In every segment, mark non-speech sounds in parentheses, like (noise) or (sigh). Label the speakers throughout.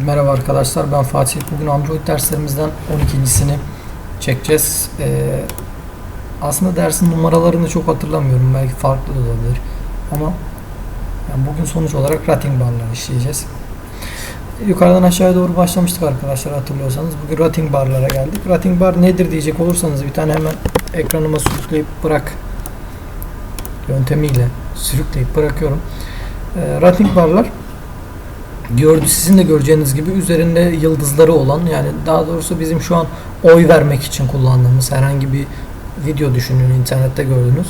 Speaker 1: Merhaba arkadaşlar ben Fatih. Bugün Android derslerimizden 12.sini çekeceğiz. Ee, aslında dersin numaralarını çok hatırlamıyorum. Belki farklı olabilir. Ama yani bugün sonuç olarak rating barları işleyeceğiz. Yukarıdan aşağıya doğru başlamıştık arkadaşlar hatırlıyorsanız. Bugün rating barlara geldik. Rating bar nedir diyecek olursanız bir tane hemen ekranıma sürükleyip bırak yöntemiyle sürükleyip bırakıyorum. Ee, rating barlar gördü sizin de göreceğiniz gibi üzerinde yıldızları olan yani daha doğrusu bizim şu an oy vermek için kullandığımız herhangi bir video düşünün internette gördünüz.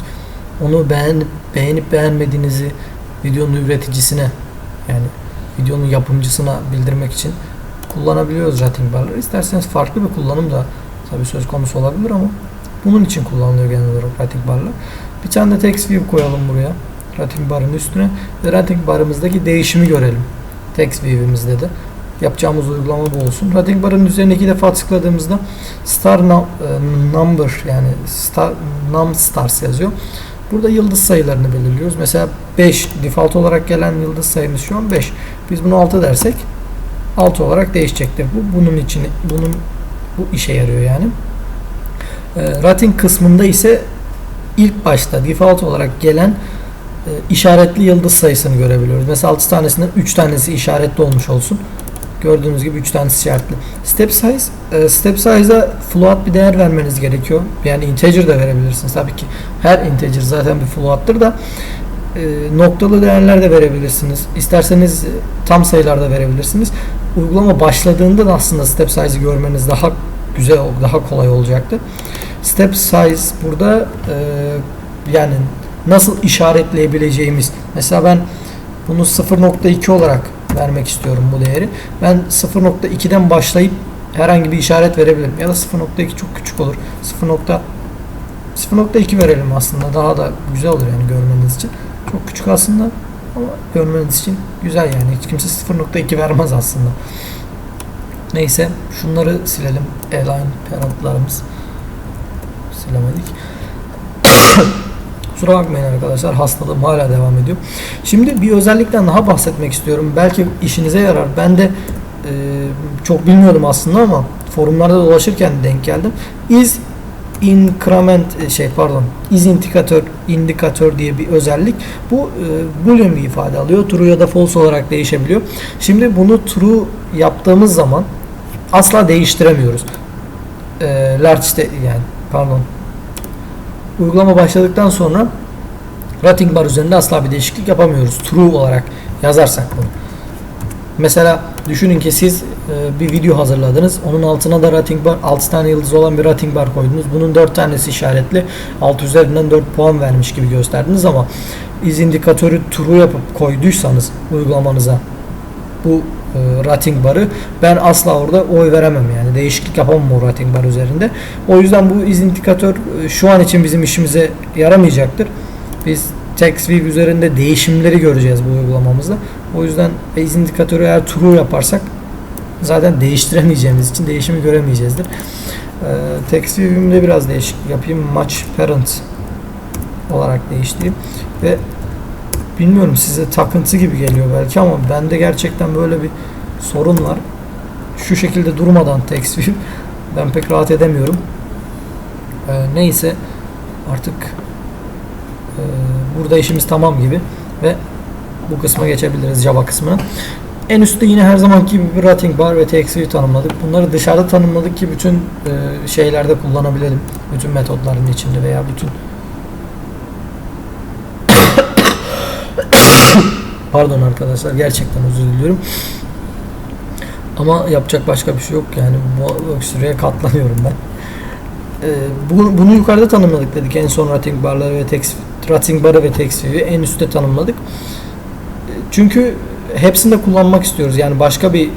Speaker 1: Onu beğenip beğenip beğenmediğinizi videonun üreticisine yani videonun yapımcısına bildirmek için kullanabiliyoruz rating barları. İsterseniz farklı bir kullanım da tabii söz konusu olabilir ama bunun için kullanılıyor genel olarak rating barlar. Bir tane de text view koyalım buraya. Rating barın üstüne ve rating barımızdaki değişimi görelim. Text view'imizde de yapacağımız uygulama bu olsun. Rating barın üzerine iki defa tıkladığımızda star e, number yani star num stars yazıyor. Burada yıldız sayılarını belirliyoruz. Mesela 5 default olarak gelen yıldız sayımız şu an 5. Biz bunu 6 dersek 6 olarak değişecektir. Bu bunun için bunun bu işe yarıyor yani. E, rating kısmında ise ilk başta default olarak gelen işaretli yıldız sayısını görebiliyoruz. Mesela 6 tanesinden 3 tanesi işaretli olmuş olsun. Gördüğünüz gibi 3 tanesi işaretli. Step size, e, step size'a float bir değer vermeniz gerekiyor. Yani integer de verebilirsiniz. Tabii ki her integer zaten bir float'tır da e, noktalı değerler de verebilirsiniz. İsterseniz e, tam sayılar da verebilirsiniz. Uygulama başladığında da aslında step size'ı görmeniz daha güzel, daha kolay olacaktır. Step size burada e, yani nasıl işaretleyebileceğimiz. Mesela ben bunu 0.2 olarak vermek istiyorum bu değeri. Ben 0.2'den başlayıp herhangi bir işaret verebilirim. Ya da 0.2 çok küçük olur. 0. 0.2 verelim aslında. Daha da güzel olur yani görmeniz için. Çok küçük aslında ama görmeniz için güzel yani. Hiç kimse 0.2 vermez aslında. Neyse şunları silelim. Align parentlarımız. Silemedik. Kusura bakmayın arkadaşlar hastalığım hala devam ediyor. Şimdi bir özellikten daha bahsetmek istiyorum. Belki işinize yarar. Ben de e, çok bilmiyordum aslında ama forumlarda dolaşırken denk geldim. Is increment e, şey pardon is indikatör indikatör diye bir özellik. Bu e, boolean bir ifade alıyor. True ya da false olarak değişebiliyor. Şimdi bunu true yaptığımız zaman asla değiştiremiyoruz. E, large de, yani pardon uygulama başladıktan sonra rating bar üzerinde asla bir değişiklik yapamıyoruz. True olarak yazarsak bunu. Mesela düşünün ki siz e, bir video hazırladınız. Onun altına da rating bar 6 tane yıldız olan bir rating bar koydunuz. Bunun 4 tanesi işaretli. 6 üzerinden 4 puan vermiş gibi gösterdiniz ama iz indikatörü true yapıp koyduysanız uygulamanıza bu e, rating barı ben asla orada oy veremem yani değişiklik yapamam o rating bar üzerinde. O yüzden bu iz indikatör e, şu an için bizim işimize yaramayacaktır. Biz text view üzerinde değişimleri göreceğiz bu uygulamamızda. O yüzden iz indikatörü eğer true yaparsak zaten değiştiremeyeceğimiz için değişimi göremeyeceğizdir. E, text view'imde biraz değişiklik yapayım. Match parent olarak değiştireyim ve bilmiyorum size takıntı gibi geliyor belki ama bende gerçekten böyle bir sorun var. Şu şekilde durmadan (laughs) text ben pek rahat edemiyorum. Ee, neyse artık e, burada işimiz tamam gibi ve bu kısma geçebiliriz Java kısmına. En üstte yine her zamanki gibi bir rating bar ve text view tanımladık. Bunları dışarıda tanımladık ki bütün e, şeylerde kullanabilelim. Bütün metotların içinde veya bütün Pardon arkadaşlar gerçekten özür diliyorum. Ama yapacak başka bir şey yok yani bu öksürüğe katlanıyorum ben. Ee, bunu, bunu yukarıda tanımladık dedik en son rating barları ve text rating barı ve text view'i en üstte tanımladık. Ee, Çünkü hepsini de kullanmak istiyoruz. Yani başka bir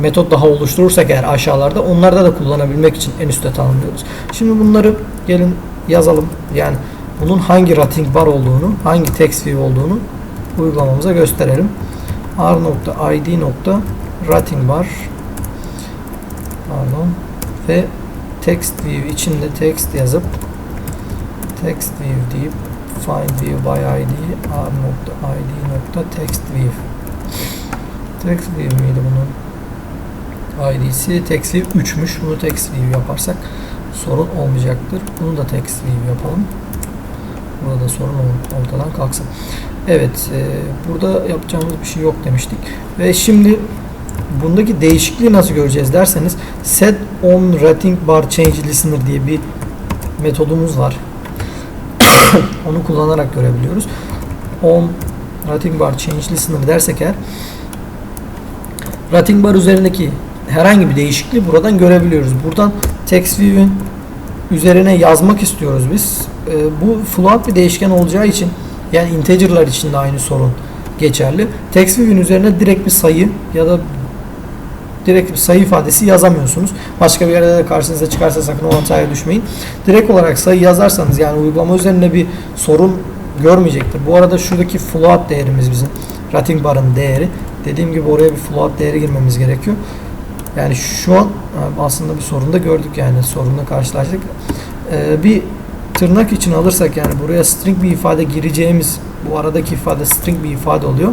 Speaker 1: metot daha oluşturursak eğer aşağılarda onlarda da kullanabilmek için en üstte tanımlıyoruz. Şimdi bunları gelin yazalım. Yani bunun hangi rating bar olduğunu, hangi text view olduğunu uygulamamıza gösterelim. r.id rating bar pardon ve text view içinde text yazıp text view deyip find view by id r.id text view text view miydi bunun ID'si text view 3'müş. Bunu text view yaparsak sorun olmayacaktır. Bunu da text view yapalım. Burada sorun ortadan kalksın. Evet, e, burada yapacağımız bir şey yok demiştik. Ve şimdi bundaki değişikliği nasıl göreceğiz derseniz set on rating bar change listener diye bir metodumuz var. (coughs) Onu kullanarak görebiliyoruz. On rating bar change listener dersek eğer rating bar üzerindeki herhangi bir değişikliği buradan görebiliyoruz. Buradan text view'ün üzerine yazmak istiyoruz biz. Ee, bu float bir değişken olacağı için yani integer'lar için de aynı sorun geçerli. Text view'ün üzerine direkt bir sayı ya da direkt bir sayı ifadesi yazamıyorsunuz. Başka bir yerde de karşınıza çıkarsa sakın o hataya düşmeyin. Direkt olarak sayı yazarsanız yani uygulama üzerinde bir sorun görmeyecektir. Bu arada şuradaki float değerimiz bizim rating barın değeri. Dediğim gibi oraya bir float değeri girmemiz gerekiyor. Yani şu an aslında bir sorun da gördük yani sorunla karşılaştık. Ee, bir tırnak için alırsak yani buraya string bir ifade gireceğimiz bu aradaki ifade string bir ifade oluyor.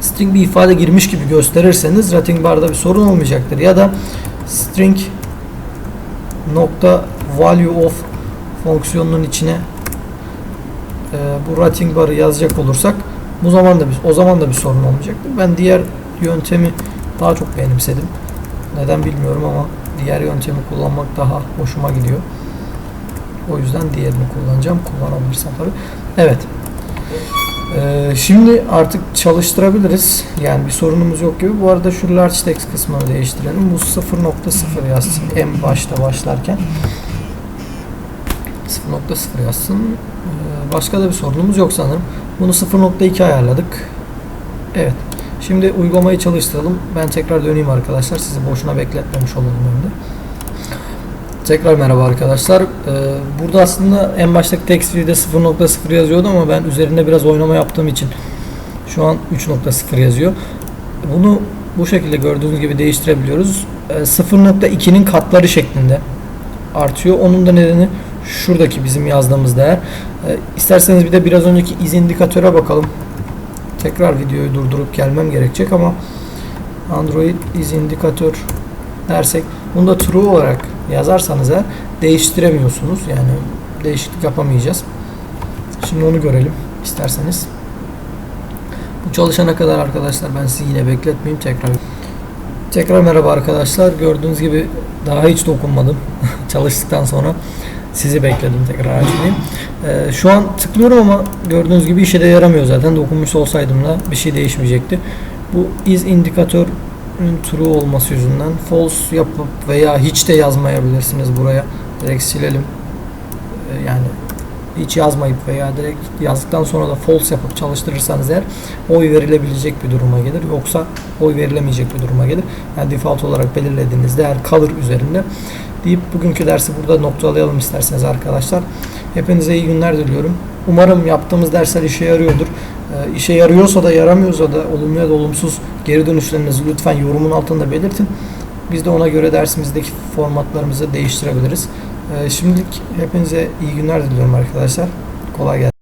Speaker 1: String bir ifade girmiş gibi gösterirseniz rating barda bir sorun olmayacaktır. Ya da string nokta value of fonksiyonunun içine e, bu rating barı yazacak olursak bu zaman da bir, o zaman da bir sorun olmayacaktır. Ben diğer yöntemi daha çok benimsedim. Neden bilmiyorum ama diğer yöntemi kullanmak daha hoşuma gidiyor. O yüzden diğerini kullanacağım. Kullanabilirsem tabii. Evet. Ee, şimdi artık çalıştırabiliriz. Yani bir sorunumuz yok gibi. Bu arada şu large text kısmını değiştirelim. Bu 0.0 yazsın. En başta başlarken. 0.0 yazsın. Ee, başka da bir sorunumuz yok sanırım. Bunu 0.2 ayarladık. Evet. Şimdi uygulamayı çalıştıralım. Ben tekrar döneyim arkadaşlar. Sizi boşuna bekletmemiş olalım hem de. Tekrar merhaba arkadaşlar. Ee, burada aslında en baştaki text view'de 0.0 yazıyordu ama ben üzerinde biraz oynama yaptığım için şu an 3.0 yazıyor. Bunu bu şekilde gördüğünüz gibi değiştirebiliyoruz. Ee, 0.2'nin katları şeklinde artıyor. Onun da nedeni şuradaki bizim yazdığımız değer. Ee, isterseniz bir de biraz önceki iz indikatöre bakalım. Tekrar videoyu durdurup gelmem gerekecek ama Android iz indikatör dersek bunu da true olarak yazarsanız eğer değiştiremiyorsunuz. Yani değişiklik yapamayacağız. Şimdi onu görelim isterseniz. Bu çalışana kadar arkadaşlar ben sizi yine bekletmeyeyim tekrar. Tekrar merhaba arkadaşlar. Gördüğünüz gibi daha hiç dokunmadım. (laughs) Çalıştıktan sonra sizi bekledim tekrar açmayayım. Ee, şu an tıklıyorum ama gördüğünüz gibi işe de yaramıyor zaten. Dokunmuş olsaydım da bir şey değişmeyecekti. Bu is indikatör true olması yüzünden false yapıp veya hiç de yazmayabilirsiniz buraya. Direkt silelim. Ee, yani hiç yazmayıp veya direkt yazdıktan sonra da false yapıp çalıştırırsanız eğer oy verilebilecek bir duruma gelir. Yoksa oy verilemeyecek bir duruma gelir. Yani default olarak belirlediğiniz değer kalır üzerinde. Deyip bugünkü dersi burada noktalayalım isterseniz arkadaşlar. Hepinize iyi günler diliyorum. Umarım yaptığımız dersler işe yarıyordur. Ee, işe yarıyorsa da yaramıyorsa da olumlu ya da olumsuz geri dönüşlerinizi lütfen yorumun altında belirtin. Biz de ona göre dersimizdeki formatlarımızı değiştirebiliriz. Ee, şimdilik hepinize iyi günler diliyorum arkadaşlar. Kolay gelsin.